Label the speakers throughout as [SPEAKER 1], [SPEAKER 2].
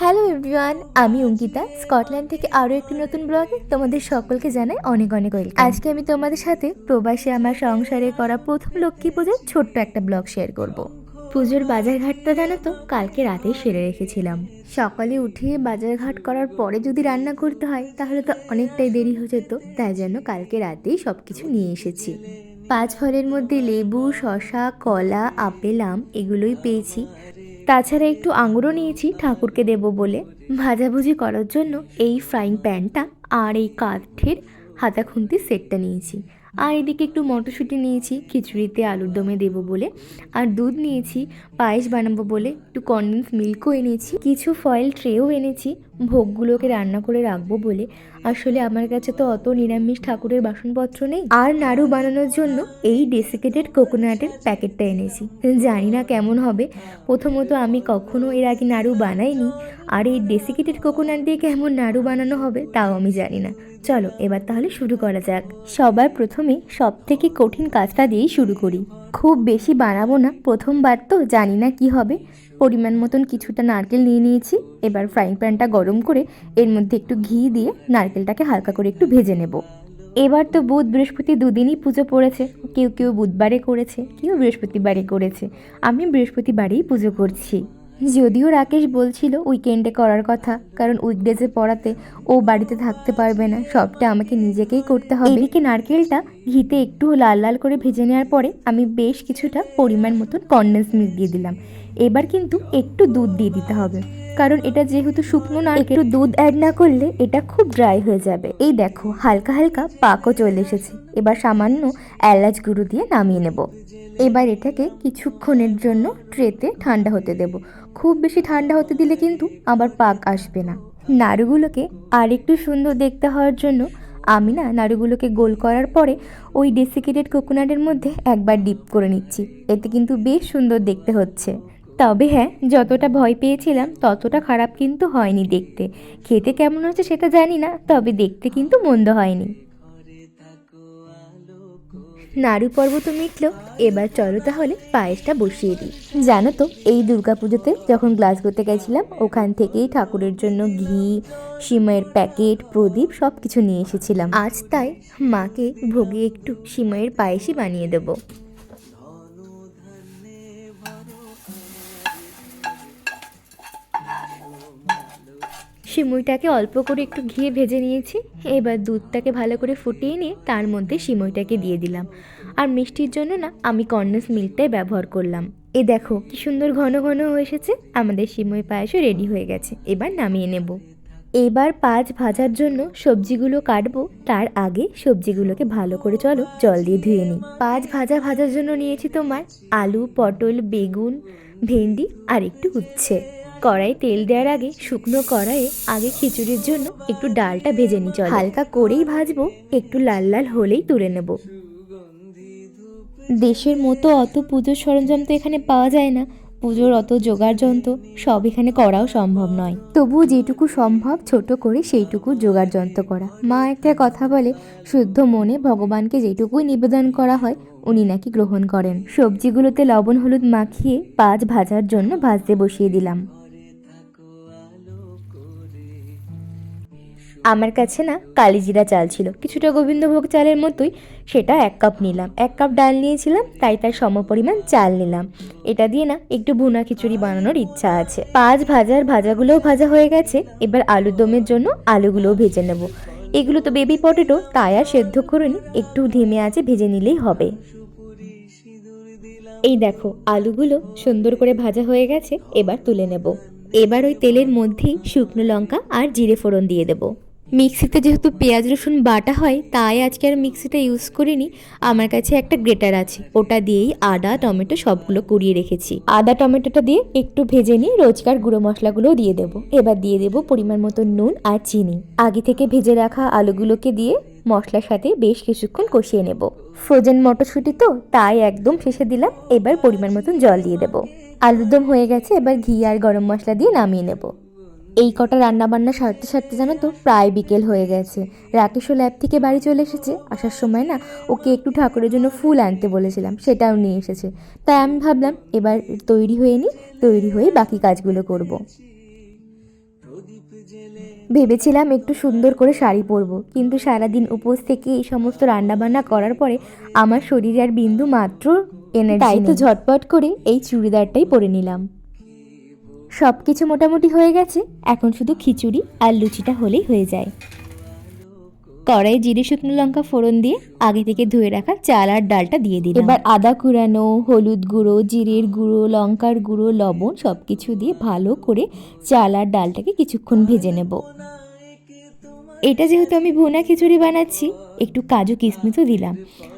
[SPEAKER 1] Hello everyone আমি Ankita. Scotland থেকে আরও একটি নতুন ব্লগে তোমাদের সকলকে জানাই অনেক অনেক ওয়েলকাম আজকে আমি তোমাদের সাথে প্রবাসে আমার সংসারে করা প্রথম লক্ষ্মী পুজোর ছোট্ট একটা ব্লগ শেয়ার করব। পুজোর বাজারঘাটটা জানো তো, কালকে রাতেই সেরে রেখেছিলাম। সকালে উঠে বাজারঘাট করার পরে যদি রান্না করতে হয়, তাহলে তো অনেকটাই দেরি হয়ে যেত। তাই জন্য কালকে রাতেই সব কিছু নিয়ে এসেছি। পাঁচ ফলের মধ্যে লেবু শশা কলা, আপেল, আম, এগুলোই পেয়েছি। তাছাড়া একটু আঙুরও নিয়েছি ঠাকুরকে দেব বলে। ভাজাভুজি করার জন্য এই ফ্রাইং প্যানটা আর এই কাঠের হাতা খুন্তি সেটটা নিয়েছি। আর এদিকে একটু মটরশুঁটি নিয়েছি, খিচুড়িতে আলুর দমে দেবো বলে। আর দুধ নিয়েছি, পায়েস বানাবো বলে। একটু কনডেন্স মিল্কও এনেছি। কিছু ফয়েল ট্রেও এনেছি, ভোগগুলোকে রান্না করে রাখব বলে। আসলে আমার কাছে তো অত নিরামিষ ঠাকুরের বাসনপত্র নেই। আর নাড়ু বানানোর জন্য এই ডেসিকেটেড কোকোনাটের প্যাকেটটা এনেছি। জানি না কেমন হবে। প্রথমত আমি কখনো এর আগে নাড়ু বানাইনি। আর এই ডেসিকেটেড কোকোনাট দিয়ে কেমন নাড়ু বানানো হবে, তাও আমি জানি না। চলো, এবার তাহলে শুরু করা যাক। সবার প্রথমে সব থেকে কঠিন কাজটা দিয়েই শুরু করি। খুব বেশি বানাবো না, প্রথমবার তো, জানি না কি হবে। পরিমাণ মতন কিছুটা নারকেল নিয়ে নিয়েছি। এবার ফ্রাইং প্যানটা গরম করে এর মধ্যে একটু ঘি দিয়ে নারকেলটাকে হালকা করে একটু ভেজে নেব। এবার তো বুধ, বৃহস্পতি দুদিনই পুজো পড়েছে। কেউ কেউ বুধবারে করেছে, কেউ বৃহস্পতিবারে করেছে। আমি বৃহস্পতিবারেই পুজো করছি। যদিও রাকেশ বলছিল উইকেন্ডে করার কথা, কারণ উইকডেজে পড়াতে ও বাড়িতে থাকতে পারবে না। সবটা আমাকে নিজেকেই করতে হবে। এদিকে নারকেলটা ঘিতে একটু লাল লাল করে ভেজে নেওয়ার পরে আমি বেশ কিছুটা পরিমাণ মতন কন্ডেন্স মিল্ক দিয়ে দিলাম। এবার কিন্তু একটু দুধ দিয়ে দিতে হবে। কারণ এটা যেহেতু শুকনো না, একটু দুধ অ্যাড না করলে এটা খুব ড্রাই হয়ে যাবে। এই দেখো, হালকা হালকা পাকও চলে এসেছে। এবার সামান্য এলাচ গুঁড়ো দিয়ে নামিয়ে নেব। এবার এটাকে কিছুক্ষণের জন্য ট্রেতে ঠান্ডা হতে দেব। খুব বেশি ঠান্ডা হতে দিলে কিন্তু আবার পাক আসবে না। নাড়ুগুলোকে আর একটু সুন্দর দেখতে হওয়ার জন্য আমি না নাড়ুগুলোকে গোল করার পরে ওই ডেসিকেটেড কোকোনাটের মধ্যে একবার ডিপ করে নিচ্ছি। এতে কিন্তু বেশ সুন্দর দেখতে হচ্ছে। তবে হ্যাঁ যতটা ভয় পেয়েছিলাম, ততটা খারাপ কিন্তু হয়নি দেখতে। খেতে কেমন হচ্ছে সেটা জানি না, তবে দেখতে কিন্তু মন্দ হয়নি। নাড়ু পর্ব তো মিটলো, এবার চলো তাহলে পায়েসটা বসিয়ে দিই। জানো তো, এই দুর্গাপুজোতে যখন গ্লাসগোতে গেছিলাম, ওখান থেকেই ঠাকুরের জন্য ঘি সিমাইয়ের প্যাকেট, প্রদীপ সব কিছু নিয়ে এসেছিলাম। আজ তাই মাকে ভোগে একটু সিমাইয়ের পায়েসই বানিয়ে দেবো। সিমুইটাকে অল্প করে একটু ঘিয়ে ভেজে নিয়েছি। এবার দুধটাকে ভালো করে ফুটিয়ে নিয়ে তার মধ্যে সিমুইটাকে দিয়ে দিলাম। আর মিষ্টির জন্য না আমি কর্নেস মিল্কটাই ব্যবহার করলাম। এ দেখো কি সুন্দর ঘন ঘন হয়ে এসেছে। আমাদের সিমুই পায়েসও রেডি হয়ে গেছে। এবার নামিয়ে নেব। এবার পাঁচ ভাজার জন্য সবজিগুলো কাটবো। তার আগে সবজিগুলোকে ভালো করে চলো জল দিয়ে ধুয়ে নিই। পাঁচ ভাজা ভাজার জন্য নিয়েছি তোমার আলু, পটল, বেগুন, ভেন্ডি আর একটু উচ্ছে। কড়াই তেল দেওয়ার আগে শুকনো কড়াইয়ে আগে খিচুড়ির জন্য একটু ডালটা ভেজে নিই হালকা করেই ভাজবো, একটু লাল লাল হলেই তুলে নেব। দেশের মতো অত পুজোর সরঞ্জাম তো এখানে পাওয়া যায় না। পুজোর অত জোগাড় যন্ত্র সব এখানে করাও সম্ভব নয়। তবুও যেটুকু সম্ভব ছোট করে সেইটুকু জোগাড় যন্ত্র করা। মা একটা কথা বলে, শুদ্ধ মনে ভগবানকে যেটুকুই নিবেদন করা হয়, উনি নাকি গ্রহণ করেন। সবজিগুলোতে লবণ হলুদ মাখিয়ে পাঁচ ভাজার জন্য ভাজতে বসিয়ে দিলাম। আমার কাছে না কালিজিরা চাল ছিল। কিছুটা গোবিন্দভোগ চালের মতোই সেটা এক কাপ নিলাম। এক কাপ ডাল নিয়েছিলাম, তাই তার সমপরিমাণ চাল নিলাম। এটা দিয়ে না একটু ভুনা খিচুড়ি বানানোর ইচ্ছা আছে। পাঁচ ভাজার ভাজাগুলোও ভাজা হয়ে গেছে, এবার আলুর দমের জন্য আলুগুলোও ভেজে নেব। এগুলো তো বেবি পটেটো তাই আর সেদ্ধ করে নি একটু ধিমে আছে ভেজে নিলেই হবে। এই দেখো, আলুগুলো সুন্দর করে ভাজা হয়ে গেছে, এবার তুলে নেব। এবার ওই তেলের মধ্যেই শুকনো লঙ্কা আর জিরে ফোড়ন দিয়ে দেবো। মিক্সিতে যেহেতু পেঁয়াজ, রসুন বাটা হয়, তাই আজকে আর মিক্সিটা ইউজ করিনি। আমার কাছে একটা গ্রেটার আছে, ওটা দিয়েই আদা, টমেটো সবগুলো কুড়িয়ে রেখেছি। আদা, টমেটোটা দিয়ে একটু ভেজে নিয়ে রোজকার গুঁড়ো মশলাগুলোও দিয়ে দেবো। এবার দিয়ে দেবো পরিমাণ মতো নুন আর চিনি। আগে থেকে ভেজে রাখা আলুগুলোকে দিয়ে মশলার সাথে বেশ কিছুক্ষণ কষিয়ে নেব। ফ্রোজেন মটরশুঁটি তো, তাই একদম শেষে দিলাম। এবার পরিমাণ মতন জল দিয়ে দেবো। আলুর দম হয়ে গেছে, এবার ঘি আর গরম মশলা দিয়ে নামিয়ে নেব। এই কটা রান্নাবান্না সারতে সারতে জানো তো প্রায় বিকেল হয়ে গেছে। রাকেশও ল্যাব থেকে বাড়ি চলে এসেছে। আসার সময় না ওকে একটু ঠাকুরের জন্য ফুল আনতে বলেছিলাম সেটাও নিয়ে এসেছে। তাই আমি ভাবলাম এবার তৈরি হয়ে নিই তৈরি হয়ে বাকি কাজগুলো করব। ভেবেছিলাম একটু সুন্দর করে শাড়ি পরবো কিন্তু সারাদিন উপোস থেকে এই সমস্ত রান্নাবান্না করার পরে আমার শরীরে আর বিন্দু মাত্র এনার্জি তাই তো ঝটপট করে এই চুড়িদারটাই পরে নিলাম। সব কিছু মোটামুটি হয়ে গেছে। এখন শুধু খিচুড়ি আর লুচিটা হলেই হয়ে যায়। কড়াই জিরে শুকনো লঙ্কা ফোড়ন দিয়ে আগে থেকে ধুয়ে রাখা চাল আর ডালটা দিয়ে দিই এবার আদা কুড়ানো, হলুদ গুঁড়ো, জিরের গুঁড়ো, লঙ্কার গুঁড়ো, লবণ সব কিছু দিয়ে ভালো করে চাল আর ডালটাকে কিছুক্ষণ ভেজে নেব। এটা যেহেতু আমি ভুনা খিচুড়ি বানাচ্ছি, একটু কাজু কিশমিশও দিলাম,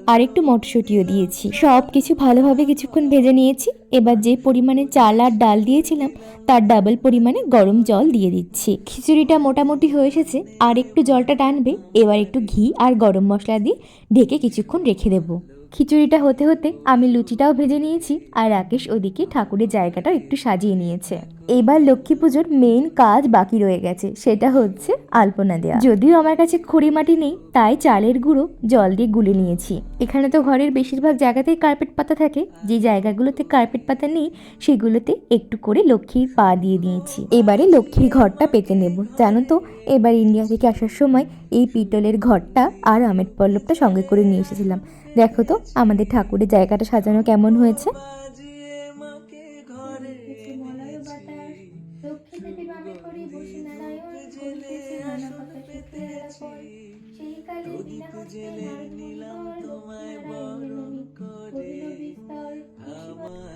[SPEAKER 1] আর একটু মটরশুঁটিও দিয়েছি। সব কিছু ভালোভাবে কিছুক্ষণ ভেজে নিয়েছি, এবার যে পরিমাণে চাল আর ডাল দিয়েছিলাম, তার ডাবল পরিমাণে গরম জল দিয়ে দিচ্ছি। খিচুড়িটা মোটামুটি হয়ে এসেছে, আর একটু জলটা টানবে, এবার একটু ঘি আর গরম মশলা দিয়ে ঢেকে কিছুক্ষণ রেখে দেবো। খিচুড়িটা হতে হতে আমি লুচিটাও ভেজে নিয়েছি, আর রাকেশ ওদিকে ঠাকুরের জায়গাটাও একটু সাজিয়ে নিয়েছে। এবার লক্ষ্মী পুজোর মেইন কাজ বাকি রয়ে গেছে, সেটা হচ্ছে আলপনা দেওয়া। যদিও আমার কাছে খড়ি মাটি নেই, তাই চালের গুঁড়ো জল দিয়ে গুলে নিয়েছি। এখানে তো ঘরের বেশিরভাগ জায়গাতেই কার্পেট পাতা থাকে, যে জায়গাগুলোতে কার্পেট পাতা নেই, সেগুলোতে একটু করে লক্ষ্মীর পা দিয়ে দিয়েছি। এবারে লক্ষ্মীর ঘরটা পেতে নেব। জানো তো, এবার ইন্ডিয়া থেকে আসার সময় এই পিতলের ঘরটা আর আমের পল্লবটা সঙ্গে করে নিয়ে এসেছিলাম। দেখো তো, আমাদের ঠাকুরের জায়গাটা সাজানো কেমন হয়েছে।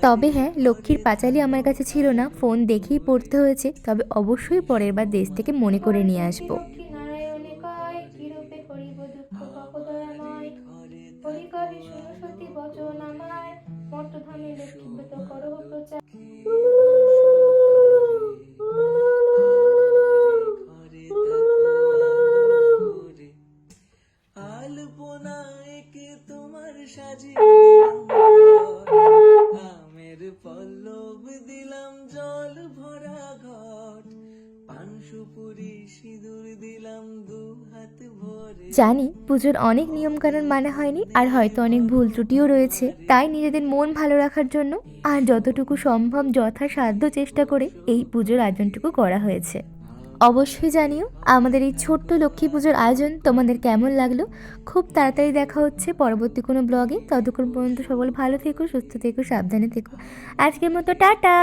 [SPEAKER 1] তবে হ্যাঁ লক্ষ্মীর পাঁচালি আমার কাছে ছিল না ফোন দেখেই পড়তে হয়েছে তবে অবশ্যই পরের বার দেশ থেকে মনে করে নিয়ে আসব। জানি পুজোর অনেক নিয়মকানুন মানা হয়নি, আর হয়তো অনেক ভুল ত্রুটিও রয়েছে। তাই নিজেদের মন ভালো রাখার জন্য আর যতটুকু সম্ভব যথাসাধ্য চেষ্টা করে এই পুজোর আয়োজনটুকু করা হয়েছে। অবশ্যই জানিও, আমাদের এই ছোট্ট লক্ষ্মী পুজোর আয়োজন তোমাদের কেমন লাগল? খুব তাড়াতাড়ি দেখা হচ্ছে পরবর্তী কোনো ব্লগে। ততক্ষণ পর্যন্ত সকল ভালো থেকো, সুস্থ থেকো, সাবধানে থেকো। আজকের মতো টাটা!